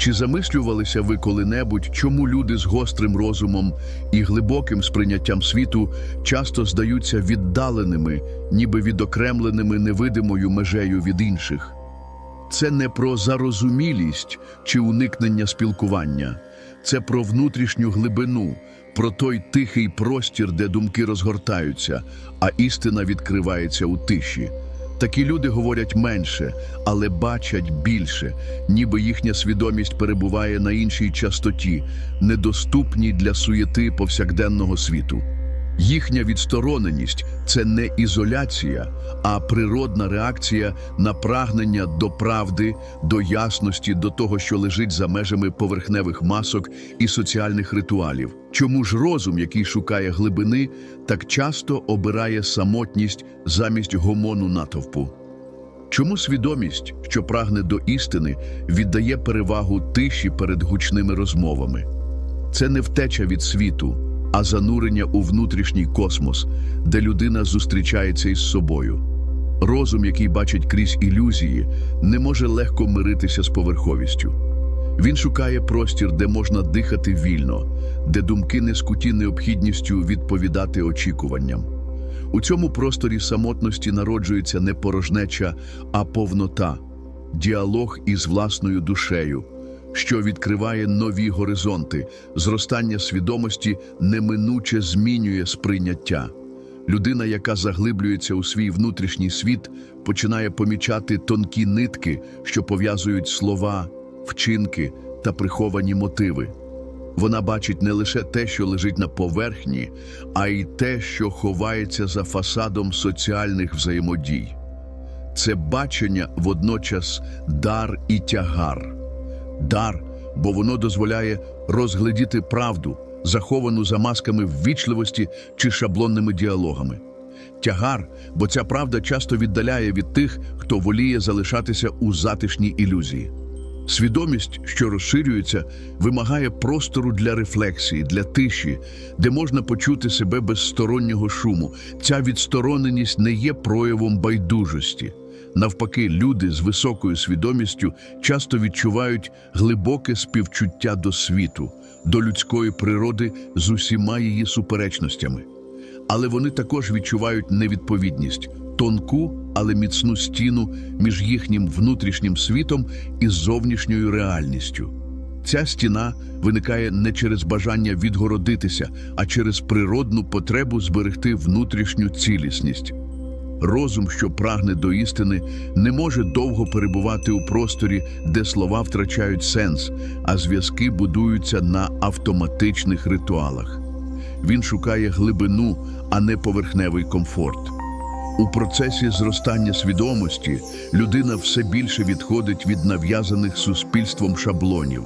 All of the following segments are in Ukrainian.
Чи замислювалися ви коли-небудь, чому люди з гострим розумом і глибоким сприйняттям світу часто здаються віддаленими, ніби відокремленими невидимою межею від інших? Це не про зарозумілість чи уникнення спілкування, це про внутрішню глибину, про той тихий простір, де думки розгортаються, а істина відкривається у тиші. Такі люди говорять менше, але бачать більше, ніби їхня свідомість перебуває на іншій частоті, недоступній для суєти повсякденного світу. Їхня відстороненість це не ізоляція, а природна реакція на прагнення до правди, до ясності, до того, що лежить за межами поверхневих масок і соціальних ритуалів. Чому ж розум, який шукає глибини, так часто обирає самотність замість гомону натовпу? Чому свідомість, що прагне до істини, віддає перевагу тиші перед гучними розмовами? Це не втеча від світу, а занурення у внутрішній космос, де людина зустрічається із собою. Розум, який бачить крізь ілюзії, не може легко миритися з поверховістю. Він шукає простір, де можна дихати вільно, де думки не скуті необхідністю відповідати очікуванням. У цьому просторі самотності народжується не порожнеча, а повнота, діалог із власною душею, що відкриває нові горизонти, зростання свідомості неминуче змінює сприйняття. Людина, яка заглиблюється у свій внутрішній світ, починає помічати тонкі нитки, що пов'язують слова, вчинки та приховані мотиви. Вона бачить не лише те, що лежить на поверхні, а й те, що ховається за фасадом соціальних взаємодій. Це бачення водночас дар і тягар. Дар, бо воно дозволяє розглядіти правду, заховану за масками ввічливості чи шаблонними діалогами. Тягар, бо ця правда часто віддаляє від тих, хто воліє залишатися у затишній ілюзії. Свідомість, що розширюється, вимагає простору для рефлексії, для тиші, де можна почути себе без стороннього шуму. Ця відстороненість не є проявом байдужості. Навпаки, люди з високою свідомістю часто відчувають глибоке співчуття до світу, до людської природи з усіма її суперечностями. Але вони також відчувають невідповідність, тонку, але міцну стіну між їхнім внутрішнім світом і зовнішньою реальністю. Ця стіна виникає не через бажання відгородитися, а через природну потребу зберегти внутрішню цілісність. Розум, що прагне до істини, не може довго перебувати у просторі, де слова втрачають сенс, а зв'язки будуються на автоматичних ритуалах. Він шукає глибину, а не поверхневий комфорт. У процесі зростання свідомості людина все більше відходить від нав'язаних суспільством шаблонів.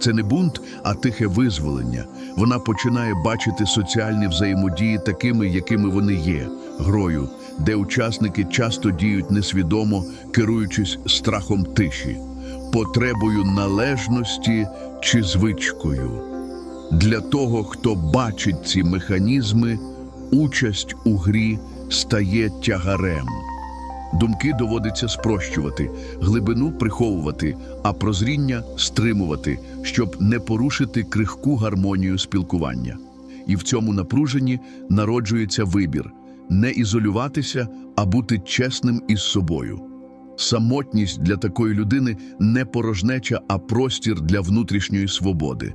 Це не бунт, а тихе визволення. Вона починає бачити соціальні взаємодії такими, якими вони є, грою, де учасники часто діють несвідомо, керуючись страхом тиші, потребою належності чи звичкою. Для того, хто бачить ці механізми, участь у грі стає тягарем. Думки доводиться спрощувати, глибину приховувати, а прозріння стримувати, щоб не порушити крихку гармонію спілкування. І в цьому напруженні народжується вибір не ізолюватися, а бути чесним із собою. Самотність для такої людини не порожнеча, а простір для внутрішньої свободи.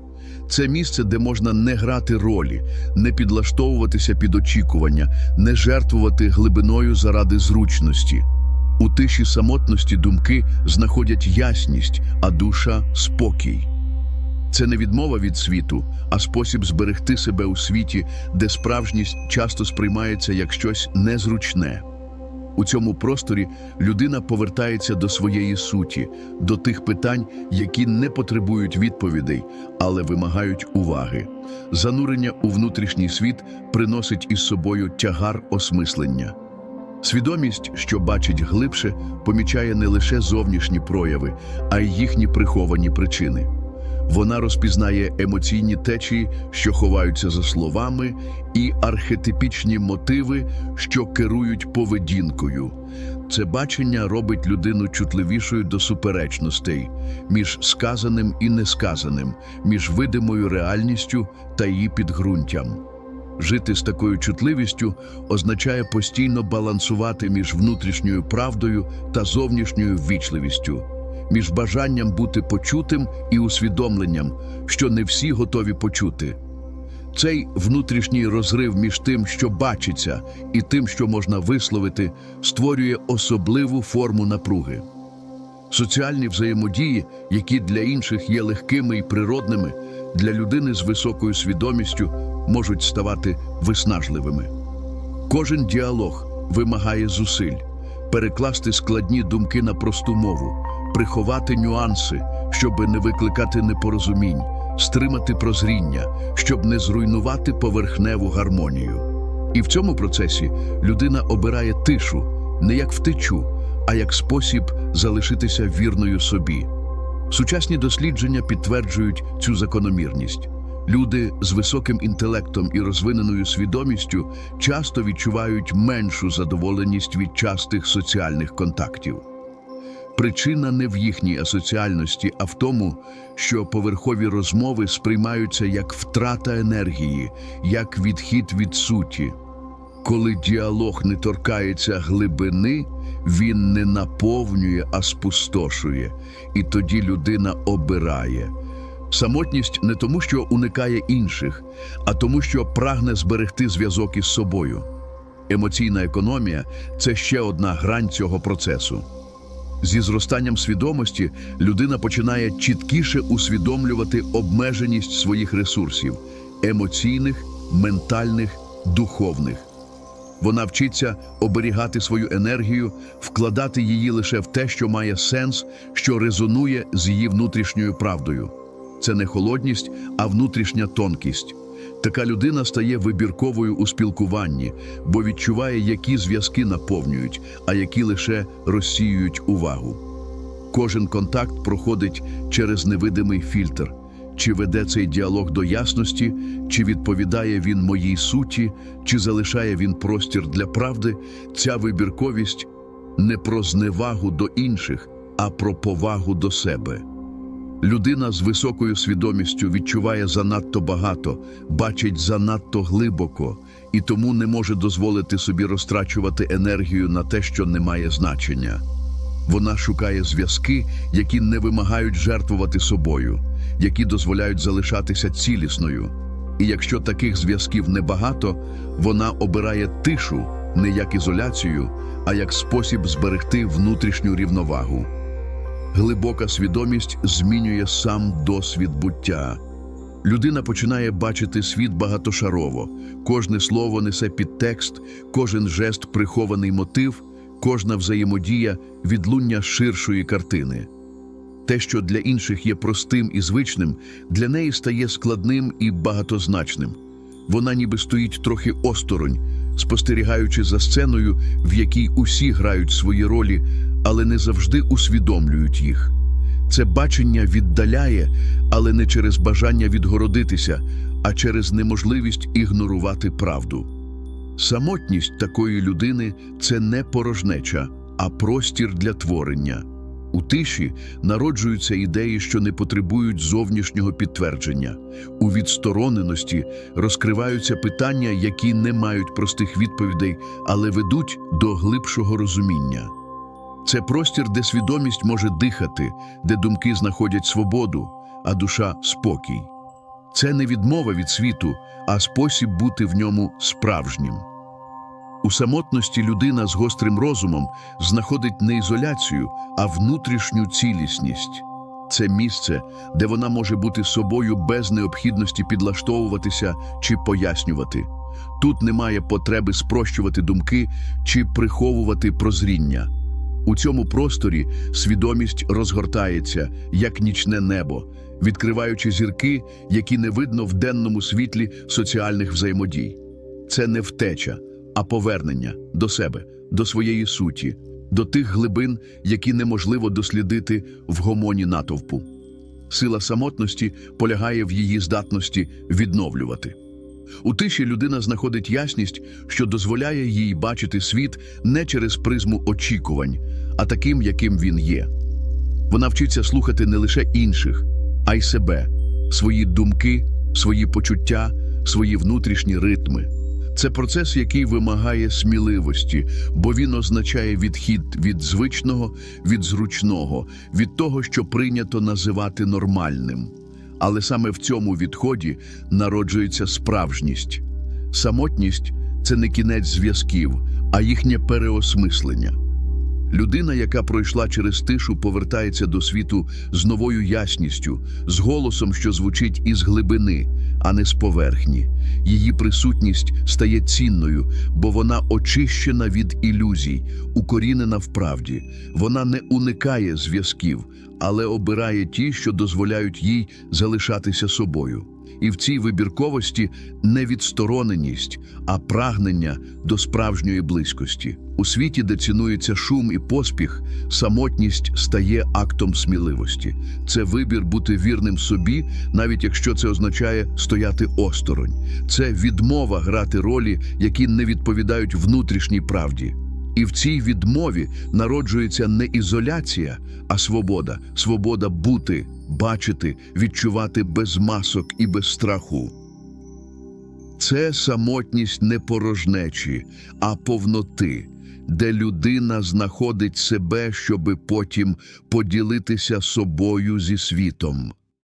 Це місце, де можна не грати ролі, не підлаштовуватися під очікування, не жертвувати глибиною заради зручності. У тиші самотності думки знаходять ясність, а душа спокій. Це не відмова від світу, а спосіб зберегти себе у світі, де справжність часто сприймається як щось незручне. У цьому просторі людина повертається до своєї суті, до тих питань, які не потребують відповідей, але вимагають уваги. Занурення у внутрішній світ приносить із собою тягар осмислення. Свідомість, що бачить глибше, помічає не лише зовнішні прояви, а й їхні приховані причини. Вона розпізнає емоційні течії, що ховаються за словами, і архетипічні мотиви, що керують поведінкою. Це бачення робить людину чутливішою до суперечностей між сказаним і несказаним, між видимою реальністю та її підґрунтям. Жити з такою чутливістю означає постійно балансувати між внутрішньою правдою та зовнішньою ввічливістю, між бажанням бути почутим і усвідомленням, що не всі готові почути. Цей внутрішній розрив між тим, що бачиться, і тим, що можна висловити, створює особливу форму напруги. Соціальні взаємодії, які для інших є легкими і природними, для людини з високою свідомістю можуть ставати виснажливими. Кожен діалог вимагає зусиль, перекласти складні думки на просту мову, приховати нюанси, щоб не викликати непорозумінь, стримати прозріння, щоб не зруйнувати поверхневу гармонію. І в цьому процесі людина обирає тишу не як втечу, а як спосіб залишитися вірною собі. Сучасні дослідження підтверджують цю закономірність. Люди з високим інтелектом і розвиненою свідомістю часто відчувають меншу задоволеність від частих соціальних контактів. Причина не в їхній асоціальності, а в тому, що поверхові розмови сприймаються як втрата енергії, як відхід від суті. Коли діалог не торкається глибини, він не наповнює, а спустошує, і тоді людина обирає. Самотність не тому, що уникає інших, а тому, що прагне зберегти зв'язок із собою. Емоційна економія це ще одна грань цього процесу. Зі зростанням свідомості людина починає чіткіше усвідомлювати обмеженість своїх ресурсів емоційних, ментальних, духовних. Вона вчиться оберігати свою енергію, вкладати її лише в те, що має сенс, що резонує з її внутрішньою правдою. Це не холодність, а внутрішня тонкість. Така людина стає вибірковою у спілкуванні, бо відчуває, які зв'язки наповнюють, а які лише розсіюють увагу. Кожен контакт проходить через невидимий фільтр. Чи веде цей діалог до ясності, чи відповідає він моїй суті, чи залишає він простір для правди, ця вибірковість не про зневагу до інших, а про повагу до себе. Людина з високою свідомістю відчуває занадто багато, бачить занадто глибоко і тому не може дозволити собі розтрачувати енергію на те, що не має значення. Вона шукає зв'язки, які не вимагають жертвувати собою, які дозволяють залишатися цілісною. І якщо таких зв'язків небагато, вона обирає тишу не як ізоляцію, а як спосіб зберегти внутрішню рівновагу. Глибока свідомість змінює сам досвід буття. Людина починає бачити світ багатошарово. Кожне слово несе підтекст, кожен жест прихований мотив, кожна взаємодія відлуння ширшої картини. Те, що для інших є простим і звичним, для неї стає складним і багатозначним. Вона ніби стоїть трохи осторонь, спостерігаючи за сценою, в якій усі грають свої ролі, але не завжди усвідомлюють їх. Це бачення віддаляє, але не через бажання відгородитися, а через неможливість ігнорувати правду. Самотність такої людини це не порожнеча, а простір для творення. У тиші народжуються ідеї, що не потребують зовнішнього підтвердження. У відстороненості розкриваються питання, які не мають простих відповідей, але ведуть до глибшого розуміння. Це простір, де свідомість може дихати, де думки знаходять свободу, а душа спокій. Це не відмова від світу, а спосіб бути в ньому справжнім. У самотності людина з гострим розумом знаходить не ізоляцію, а внутрішню цілісність. Це місце, де вона може бути собою без необхідності підлаштовуватися чи пояснювати. Тут немає потреби спрощувати думки чи приховувати прозріння. У цьому просторі свідомість розгортається, як нічне небо, відкриваючи зірки, які не видно в денному світлі соціальних взаємодій. Це не втеча, а повернення до себе, до своєї суті, до тих глибин, які неможливо дослідити в гомоні натовпу. Сила самотності полягає в її здатності відновлювати. У тиші людина знаходить ясність, що дозволяє їй бачити світ не через призму очікувань, а таким, яким він є. Вона вчиться слухати не лише інших, а й себе, свої думки, свої почуття, свої внутрішні ритми. Це процес, який вимагає сміливості, бо він означає відхід від звичного, від зручного, від того, що прийнято називати нормальним. Але саме в цьому відході народжується справжність. Самотність це не кінець зв'язків, а їхнє переосмислення. Людина, яка пройшла через тишу, повертається до світу з новою ясністю, з голосом, що звучить із глибини, а не з поверхні. Її присутність стає цінною, бо вона очищена від ілюзій, укорінена в правді. Вона не уникає зв'язків, але обирає ті, що дозволяють їй залишатися собою. І в цій вибірковості не відстороненість, а прагнення до справжньої близькості. У світі, де цінується шум і поспіх, самотність стає актом сміливості. Це вибір бути вірним собі, навіть якщо це означає стояти осторонь. Це відмова грати ролі, які не відповідають внутрішній правді. І в цій відмові народжується не ізоляція, а свобода. Свобода бути, бачити, відчувати без масок і без страху. Це самотність не порожнечі, а повноти, де людина знаходить себе, щоби потім поділитися собою зі світом.